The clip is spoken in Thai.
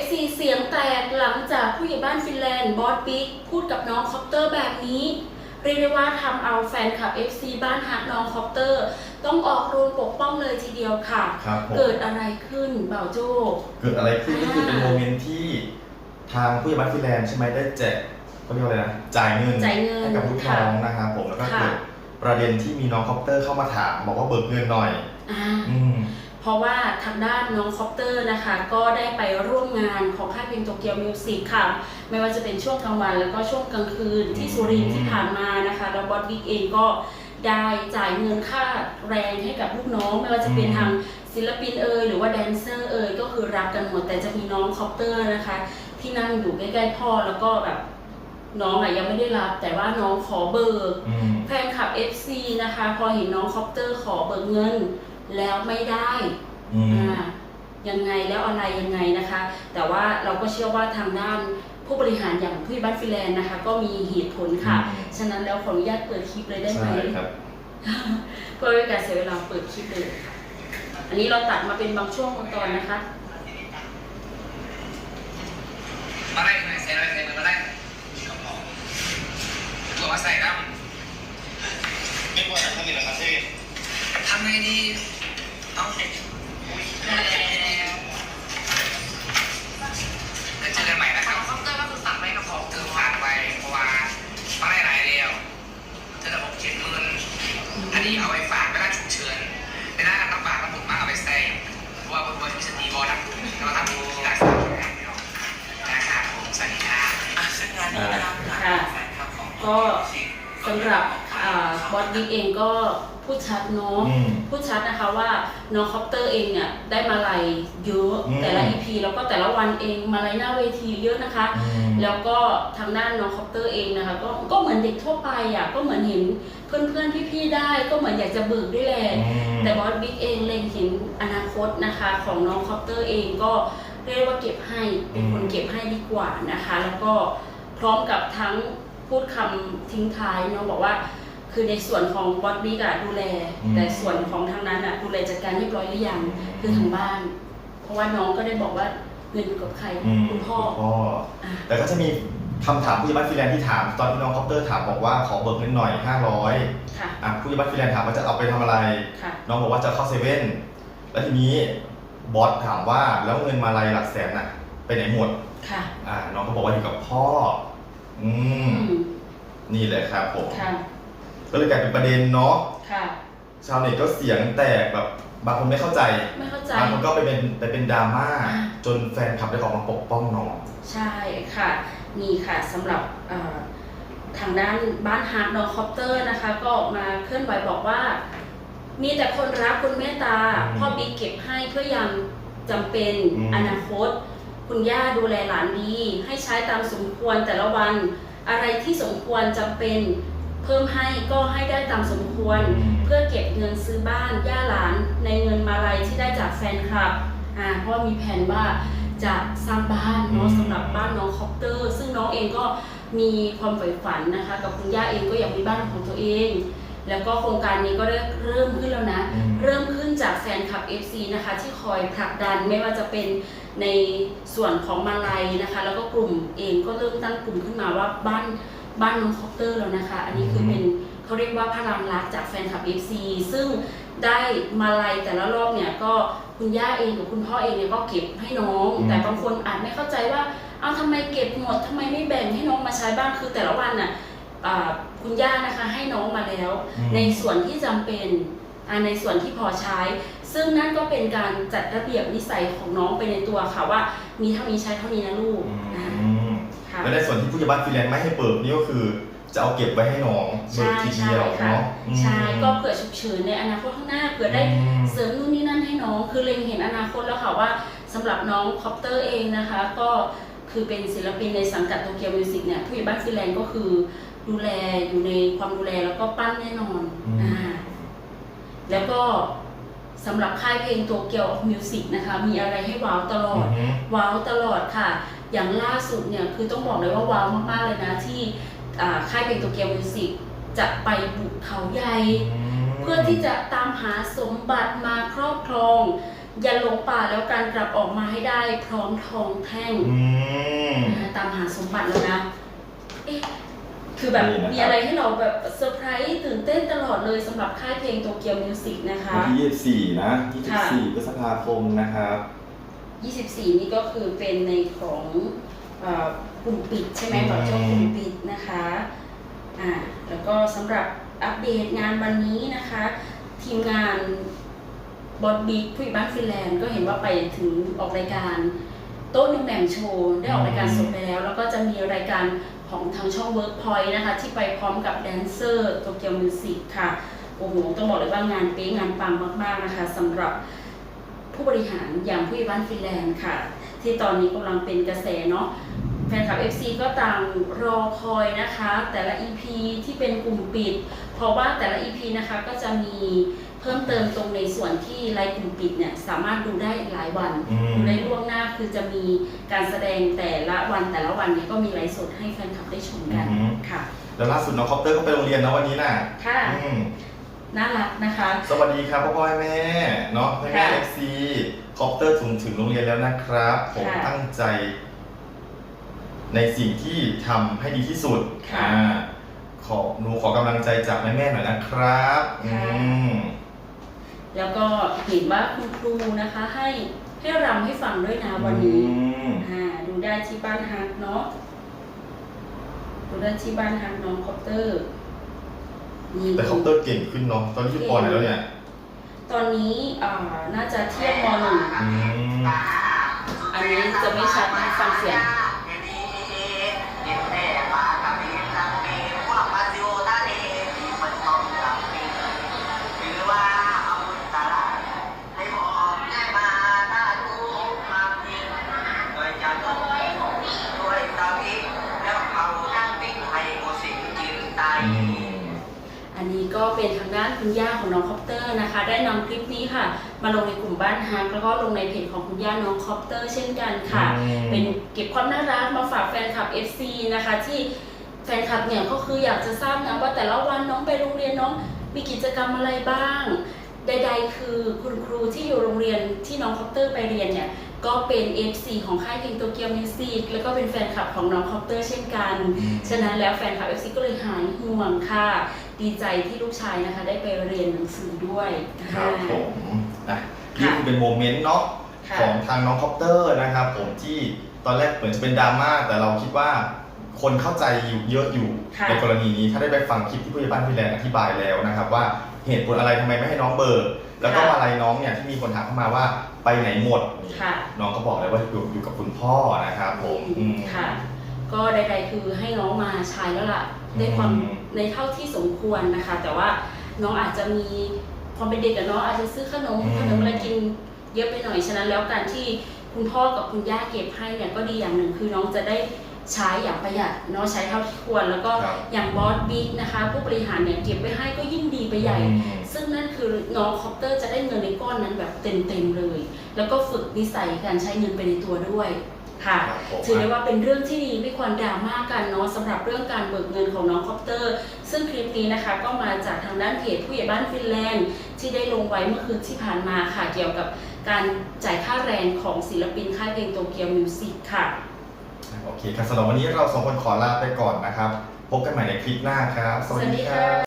FC เสียงแตกหลังจากผู้ใหญ่บ้านฟินแลนด์บอสบิ๊กพูดกับน้องคอปเตอร์แบบนี้เรียกได้ว่าทำเอาแฟนคลับ FC บ้านฮักน้องคอปเตอร์ ต้องออกโรงปกป้องเลยทีเดียวค่ะ ครับผมเกิดอะไรขึ้นเบ่าวโจ้ เกิดอะไรขึ้นก็คือเป็นโมเมนต์ที่ทางผู้ใหญ่บ้านฟินแลนด์ใช่ไหมได้แจกเขาเรียกว่าอะไรนะจ่ายเงินจ่ายเงินให้กับลูกน้องนะครับผมแล้วก็ค่ะ เกิดประเด็นที่มีน้องคอปเตอร์เข้ามาถาม บอกว่าเบิกเงินหน่อย อ่า อืม เพราะว่าทางด้านน้องคอปเตอร์นะคะ ก็ได้ไปร่วมงานของค่ายเพลงโตเกียวมิวสิกค่ะ ไม่ว่าจะเป็นช่วงกลางวันแล้วก็ช่วงกลางคืนที่สุรินทร์ที่ผ่านมานะคะแล้วบอสบิ๊กเองก็ได้จ่ายเงินค่าแรงให้กับลูกน้อง ไม่ว่าจะเป็นอืมทางศิลปินเอ่ยหรือว่าแดนเซอร์เอ่ยก็คือรับกันหมด แต่จะมีน้องคอปเตอร์นะคะ ที่นั่งอยู่ใกล้ๆพ่อแล้วก็แบบน้องอะยังไม่ได้รับ แต่ว่าน้องขอเบิกอืมแฟนคลับ FC นะคะ พอเห็นน้องคอปเตอร์ขอเบิกเงิน แล้วไม่ได้อืมอ่ายังไงแล้วอะไรยังไงนะคะ แต่ว่าเราก็เชื่อว่าทางด้านผู้บริหารอย่างผู้ใหญ่บ้านฟินแลนด์นะคะ ก็มีเหตุผลค่ะ ฉะนั้นแล้วขออนุญาตเปิดคลิปเลยได้ไหมใช่ครับเพื่อไม่ให้การเสียเวลาเปิดคลิปเลยค่ะอันนี้เราตัดมาเป็นบางช่วงบางตอนนะคะมาไล่ใส่อะไรใส่มาไล่ตัวมาใส่น้ไม่ควรทำนี่แหละครับพี่ำทำไงดี เอาเด็กเดี๋ยวเจอกันใหม่นะครับคอมเตอร์ก็คือสั่งไว้กับผมคือฝากไปเพราะว่ามาไล่หลายเดียวเธอระบบเขียนเงินอันนี้เอาไว้ฝากเวลาฉุกเฉินเวลาลำบากลำบากมากเอาไปใส่เพราะว่าบนบนมีสติบอลนะเราทำที่รักษานะครับผมสวัสดีครับค่ะก็สำหรับอ่าบอสบิ๊กเองก็ พูดชัดเนาะอืม พูดชัดนะคะว่าน้องคอปเตอร์เองเนี่ยได้มาลัยเยอะอืม แต่ละ EP แล้วก็แต่ละวันเองมาลัยหน้าเวทีเยอะนะคะ อืม แล้วก็ทางด้านน้องคอปเตอร์เองนะคะก็ก็เหมือนเด็กทั่วไปอะก็เหมือนเห็นเพื่อนๆพี่ๆได้ ก็เหมือนอยากจะเบิกด้วยแหละอืมแต่บอสบิ๊กเองเล็งเห็นอนาคตนะคะของน้องคอปเตอร์เองก็เรียกว่าเก็บให้เป็นคนอืม เก็บให้ดีกว่านะคะ แล้วก็พร้อมกับทั้งพูดคำทิ้งท้ายเนาะบอกว่า คือในส่วนของบอสบิ๊กอะดูแลแต่ส่วนของทางนั้นอะดูแลจัดการเรียบร้อยหรือยังคือทางบ้าน เพราะว่าน้องก็ได้บอกว่าเงินอยู่กับใครอืมคุณพ่อคุณพ่อ อะแต่ก็จะมีคำถามผู้ใหญ่บ้านฟินแลนด์ที่ถาม ตอนที่น้องคอปเตอร์ถามบอกว่าขอเบิกเงินหน่อย 500ค่ะอะผู้ใหญ่บ้านฟินแลนด์ถามว่าจะเอาไปทำอะไร ค่ะ น้องบอกว่าจะเข้าเซเว่นแล้วทีนี้บอสถามว่าแล้วเงินมาลัยหลักแสนน่ะไปไหนหมด ค่ะอ่า น้องก็บอกว่าอยู่กับพ่อ อืมอืมนี่แหละครับผม ค่ะ ก็เลยกลายเป็นประเด็นเนาะค่ะ ชาวเน็ตก็เสียงแตกแบบบางคนไม่เข้าใจไม่เข้าใจ บางคนก็ไปเป็นไปเป็นดราม่าอ่า จนแฟนคลับได้ออกมาปกป้องน้อง ใช่ค่ะ นี่ค่ะสำหรับเอ่อทางด้านบ้านฮาร์ดนอคอปเตอร์นะคะ ก็ออกมาเคลื่อนไหวบอกว่า มีแต่คนรักคุณเมตตาอืมพ่อบิ๊กเก็บให้เพื่อยังจำเป็นอืม อนาคต คุณย่าดูแลหลานดี ให้ใช้ตามสมควรแต่ละวัน อะไรที่สมควรจำเป็น เพิ่มให้ก็ให้ได้ตามสมควร เพื่อเก็บเงินซื้อบ้านย่าหลานในเงินมาลัยที่ได้จากแฟนคลับอ่าเพราะว่ามีแผนว่าจะสร้างบ้านเนาะอืมสำหรับบ้านน้องคอปเตอร์ ซึ่งน้องเองก็มีความใฝ่ฝันนะคะ กับคุณย่าเองก็อยากมีบ้านของตัวเอง แล้วก็โครงการนี้ก็ได้เริ่มขึ้นแล้วนะอืมเริ่มขึ้นจากแฟนคลับ FC นะคะ ที่คอยผลักดันไม่ว่าจะเป็นในส่วนของมาลัยนะคะ แล้วก็กลุ่มเองก็เริ่มตั้งกลุ่มขึ้นมาว่าบ้าน บ้านน้องคอปเตอร์แล้วนะคะ อันนี้คือเป็นเขาเรียกว่าพลังรักจากแฟนคลับ FC ซึ่งได้มาลัยแต่ละรอบเนี่ยก็คุณย่าเองกับคุณพ่อเองเนี่ยก็เก็บให้น้องอืมแต่บางคนอาจไม่เข้าใจว่าเอาทำไมเก็บหมดทำไมไม่แบ่งให้น้องมาใช้บ้างคือแต่ละวันน่ะอ่าคุณย่านะคะให้น้องมาแล้วอืมในส่วนที่จำเป็นอ่าในส่วนที่พอใช้ ซึ่งนั่นก็เป็นการจัดระเบียบนิสัยของน้องไปในตัวค่ะว่า มีเท่านี้ใช้เท่านี้นะลูกอือ่าม ค่ะและในส่วนที่ผู้ใหญ่บ้านฟินแลนด์ไม่ให้เปิดนี่ก็คือ จะเอาเก็บไว้ให้น้องเบิใช่กทีใช่เดียวค่ะเนาะอืม ใช่ก็เผื่อฉุกเฉินในอนาคตข้างหน้าเผื่อได้อืม เสริมนู่นนี่นั่นให้น้อง คือเล็งเห็นอนาคตแล้วค่ะว่าสำหรับน้องคอปเตอร์เองนะคะ ก็คือเป็นศิลปินในสังกัดโตเกียวมิวสิกเนี่ยผู้ใหญ่บ้านฟินแลนด์ก็คือ ดูแลอยู่ในความดูแลแล้วก็ปั้นแน่นอนอืม อ่าแล้วก็สำหรับค่ายเพลงโตเกียวมิวสิกนะคะ มีอะไรให้ว้าวตลอด อือฮึว้าวตลอดค่ะ อย่างล่าสุดเนี่ยคือต้องบอกเลยว่าว้าวมากๆเลยนะ ที่อ่าค่ายเพลงโตเกียวมิวสิกจะไปบุกเขาใหญ่ เพื่อที่จะตามหาสมบัติมาครอบครอง อย่าหลงป่าแล้วการกลับออกมาให้ได้พร้อมทองแท่งอืมนะคะตามหาสมบัติแล้วนะเอ๊ะคือแบบนี่นะครับมีอะไรให้เราแบบเซอร์ไพรส์ตื่นเต้นตลอดเลยสำหรับค่ายเพลงโตเกียวมิวสิกนะคะวันที่ 24 นะค่ะ24พฤษภาคมนะครับ 24 นี่ก็คือเป็นในของเอ่อกลุ่มปิดใช่ไหมอืมบอกเจ้ากลุ่มปิดนะคะอ่าแล้วก็สำหรับอัปเดตงานวันนี้นะคะ ทีมงานบอดบิ๊กผู้ใหญ่บ้านฟินแลนด์ก็เห็นว่าไปถึงออกรายการโต๊ะหนึ่งแหม่มโชว์ได้ออกรายการสดไปแล้ว แล้วก็จะมีรายการของทางช่อง Workpoint นะคะ ที่ไปพร้อมกับแดนเซอร์โตเกียวมิวสิกค่ะ โอ้โห ต้องบอกเลยว่างานเป๊ะงานปังมาก ๆ นะคะสำหรับ ผู้บริหารอย่างผู้ใหญ่บ้านฟินแลนด์ค่ะ ที่ตอนนี้กำลังเป็นกระแสเนาะแฟนคลับ FC ก็ต่างรอคอยนะคะ แต่ละ EP ที่เป็นกลุ่มปิด เพราะว่าแต่ละ EP นะคะก็จะมีเพิ่มเติมตรงในส่วนที่ไลฟ์กลุ่มปิดเนี่ยสามารถดูได้หลายวันอืมดูได้ล่วงหน้าคือจะมีการแสดงแต่ละวันแต่ละวันเนี่ยก็มีไลฟ์สดให้แฟนคลับได้ชมกันอือฮึค่ะ แล้วล่าสุดน้องคอปเตอร์ก็ไปโรงเรียนนะวันนี้น่ะค่ะอืม น่ารักนะคะ สวัสดีครับพ่อพ่อแม่เนาะแม่แม่ค่ะเอฟซีคอปเตอร์ถึงถึงโรงเรียนแล้วนะครับ ผมค่ะตั้งใจ ในสิ่งที่ทำให้ดีที่สุดค่ะ อ่าขอหนูขอกำลังใจจากแม่แม่ๆหน่อยนะครับอืค่ะมแล้วก็เห็นว่าคุณครูนะคะให้ให้รำให้ฟังด้วยนะวันนี้ อืมอ่าดูได้ที่บ้านฮักเนาะดูได้ที่บ้านฮักน้องคอปเตอร์นี่ แต่คอปเตอร์เก่งขึ้นเนาะตอนนี้อยู่ปอไหนแล้วเนี่ย ตอนนี้อ่าน่าจะเทียบมหนึ่งอืมอันนี้จะไม่ชัดนะฟังเสียง คุณย่าของน้องคอปเตอร์นะคะ ได้นำคลิปนี้ค่ะ มาลงในกลุ่มบ้านฮักแล้วก็ลงในเพจของคุณย่าน้องคอปเตอร์เช่นกันค่ะอืมเป็นเก็บความน่ารักมาฝากแฟนคลับ FC นะคะ ที่แฟนคลับเนี่ยก็คืออยากจะทราบนะว่าแต่ละวันน้องไปโรงเรียนน้องมีกิจกรรมอะไรบ้าง ใด ๆ คือคุณครูที่อยู่โรงเรียนที่น้องคอปเตอร์ไปเรียนเนี่ย ก็เป็น FC ของค่ายเพลงโตเกียวมิวสิกแล้วก็เป็นแฟนคลับของน้องคอปเตอร์เช่นกันอืมฉะนั้นแล้วแฟนคลับ FC ก็เลยหายห่วงค่ะ ดีใจที่ลูกชายนะคะ ได้ไปเรียนหนังสือด้วยครับผค่ะมอะนี่คือเป็นโมเมนต์เนาะค่ะของทางน้องคอปเตอร์นะครับผมที่ตอนแรกเหมือนจะเป็นดราม่าแต่เราคิดว่าคนเข้าใจอยู่เยอะอยู่ค่ะในกรณีนี้ถ้าได้ไปฟังคลิปที่ผู้ใหญ่บ้านพี่แลนด์อธิบายแล้วนะครับ ว่าเหตุผลอะไรทำไมไม่ให้น้องเบิก แล้วก็อะไรน้องเนี่ยที่มีคนถามเข้ามาว่าไปไหนหมดนี่ค่ะ น้องก็บอกเลยว่าอยู่อยู่กับคุณพ่อนะครับผมอืม ค่ะ ก็ใดๆคือให้น้องมาใช้แล้วล่ะได้ความอืม ในเท่าที่สมควรนะคะ แต่ว่าน้องอาจจะมีความเป็นเด็กกับน้องอาจจะซื้อขนมอืม ขนมอะไรกินเยอะไปหน่อยฉะนั้นแล้วการที่คุณพ่อกับคุณย่าเก็บให้เนี่ยก็ดีอย่างหนึ่งคือน้องจะได้ ใช้อย่างประหยัดเนาะใช้เท่าที่ควร แล้วก็ครับอย่างบอสบิ๊กนะคะ ผู้บริหารเนี่ยเก็บไว้ให้ก็ยิ่งดีไปใหญ่อืมซึ่งนั่นคือน้องคอปเตอร์จะได้เงินในก้อนนั้นแบบเต็มๆเลย แล้วก็ฝึกนิสัยการใช้เงินไปในตัวด้วยค่ะครับผมถือได้ว่าเป็นเรื่องที่ดีไม่ควรดราม่ากันเนาะสำหรับเรื่องการเบิกเงินของน้องคอปเตอร์ ซึ่งคลิปนี้นะคะก็มาจากทางด้านเพจผู้ใหญ่บ้านฟินแลนด์ ที่ได้ลงไว้เมื่อคืนที่ผ่านมาค่ะเกี่ยวกับการจ่ายค่าแรงของศิลปินค่ายเพลงโตเกียวมิวสิกค่ะ โอเคครับสำหรับวันนี้เราสองคนขอลาไปก่อนนะครับ พบกันใหม่ในคลิปหน้าครับ สวัสดีครัค่ะบ